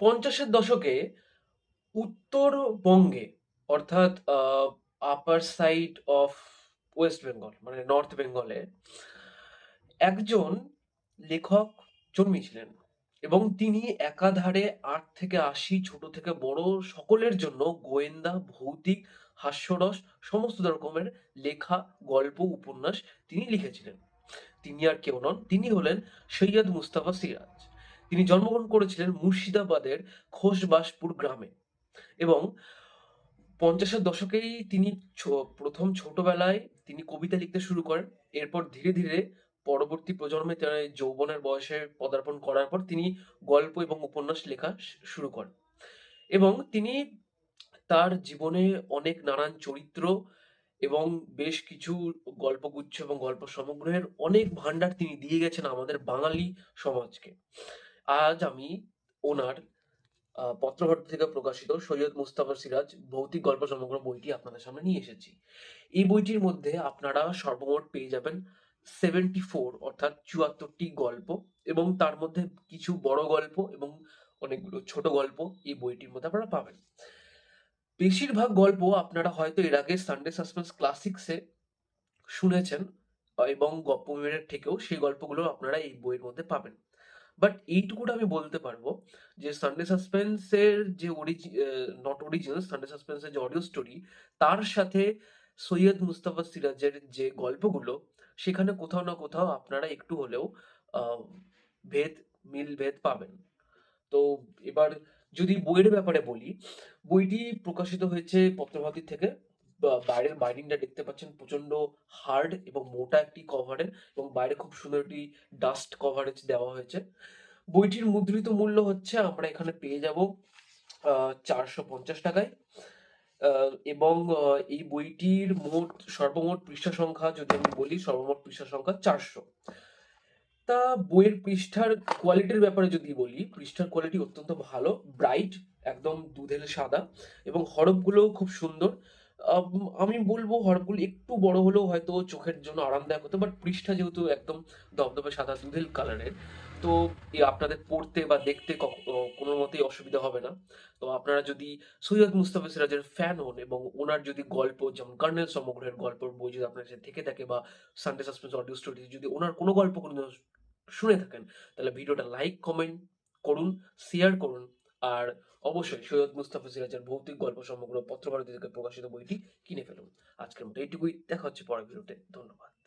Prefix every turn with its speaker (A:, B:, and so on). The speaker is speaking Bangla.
A: পঞ্চাশের দশকে উত্তরবঙ্গে, অর্থাৎ upper side of West Bengal মানে নর্থ বেঙ্গলে একজন লেখক জন্মিয়েছিলেন এবং তিনি একাধারে আট থেকে আশি, ছোট থেকে বড় সকলের জন্য গোয়েন্দা, ভৌতিক, হাস্যরস, সমস্ত রকমের লেখা, গল্প, উপন্যাস তিনি লিখেছিলেন। তিনি আর কেউ নন, তিনি হলেন সৈয়দ মুস্তাফা সিরাজ। তিনি জন্মগ্রহণ করেছিলেন মুর্শিদাবাদের খোশবাসপুর গ্রামে। এবং পঞ্চাশের দশকেই তিনি প্রথম ছোটবেলায় তিনি কবিতা লিখতে শুরু করেন। এরপর ধীরে ধীরে পরবর্তী প্রজন্মে যৌবনের বয়সে পদার্পণ করার পর তিনি গল্প এবং উপন্যাস লেখা শুরু করেন। এবং তিনি তার জীবনে অনেক নানান চরিত্র এবং বেশ কিছু গল্পগুচ্ছ এবং গল্প সমগ্রের অনেক ভান্ডার তিনি দিয়ে গেছেন আমাদের বাঙালি সমাজকে। আজ আমি ওনার আহ, থেকে প্রকাশিত সৈয়দ মুস্তাফা সিরাজ ভৌতিক গল্প সমগ্র বইটি আপনাদের সামনে নিয়ে এসেছি। এই বইটির মধ্যে আপনারা সর্বমোট পেয়ে যাবেন সেভেন্টি ফোর অর্থাৎ চুয়াত্তরটি গল্প এবং তার মধ্যে কিছু বড় গল্প এবং অনেকগুলো ছোট গল্প এই বইটির মধ্যে আপনারা পাবেন। বেশিরভাগ গল্প আপনারা হয়তো এর আগে সানডে সাসপেন্স ক্লাসিক্সে শুনেছেন এবং গপ্পমেরের থেকেও সেই গল্পগুলো আপনারা এই বইয়ের মধ্যে পাবেন। বাট এইটুকুটা আমি বলতে পারব যে সানডে সাসপেন্সের যে অরিজি নট অরিজিনাল সানডে সাসপেন্সের যে অডিও স্টোরি তার সাথে সৈয়দ মুস্তাফা সিরাজের যে গল্পগুলো, সেখানে কোথাও না কোথাও আপনারা একটু হলেও ভেদ, মিল, ভেদ পাবেন। তো এবার যদি বইয়ের ব্যাপারে বলি, বইটি প্রকাশিত হয়েছে পত্রভারতী থেকে বাইরের বাইন্ডিংটা দেখতে পাচ্ছেন প্রচণ্ড হার্ড এবং মোটা একটি কভারের এবং বাইরে খুব সুন্দর একটি ডাস্ট কভারেজ দেওয়া হয়েছে। বইটির মুদ্রিত মূল্য হচ্ছে আমরা এখানে পেয়ে যাব চারশো পঞ্চাশ টাকায়। এবং এই বইটির মোট, সর্বমোট পৃষ্ঠা সংখ্যা যদি আমি বলি, সর্বমোট পৃষ্ঠা সংখ্যা চারশো। তা বইয়ের পৃষ্ঠার কোয়ালিটির ব্যাপারে যদি বলি, পৃষ্ঠার কোয়ালিটি অত্যন্ত ভালো ব্রাইট একদম দুধেল সাদা এবং হরফগুলোও খুব সুন্দর। আম, বলব হরফগুলো একটু বড় হলেও হয়তো চোখের জন্য আরামদায়ক হতো বাট পৃষ্ঠা যেহেতু একদম দবদবে সাদা দুধেল কালারের তো আপনাদের পড়তে বা দেখতে কোনো মতেই অসুবিধা হবে না। তো আপনারা যদি সৈয়দ মুস্তাফা সিরাজের ফ্যান হন এবং ওনার যদি গল্প যেমন কর্নেল সমগ্রের গল্পের বই যদি আপনার কাছে থেকে থাকে বা সানডে সাসপেন্স অডিও স্টোরি যদি ওনার কোনো গল্প কোনো শুনে থাকেন তাহলে ভিডিওটা লাইক কমেন্ট করুন শেয়ার করুন আর অবশ্যই সৈয়দ মুস্তাফা সিরাজের ভৌতিক গল্প সমগ্র পত্রভারতী থেকে প্রকাশিত বইটি কিনে ফেলুন। আজকের মতো এইটুকুই। দেখা হচ্ছে পরের ভিডিওতে। ধন্যবাদ।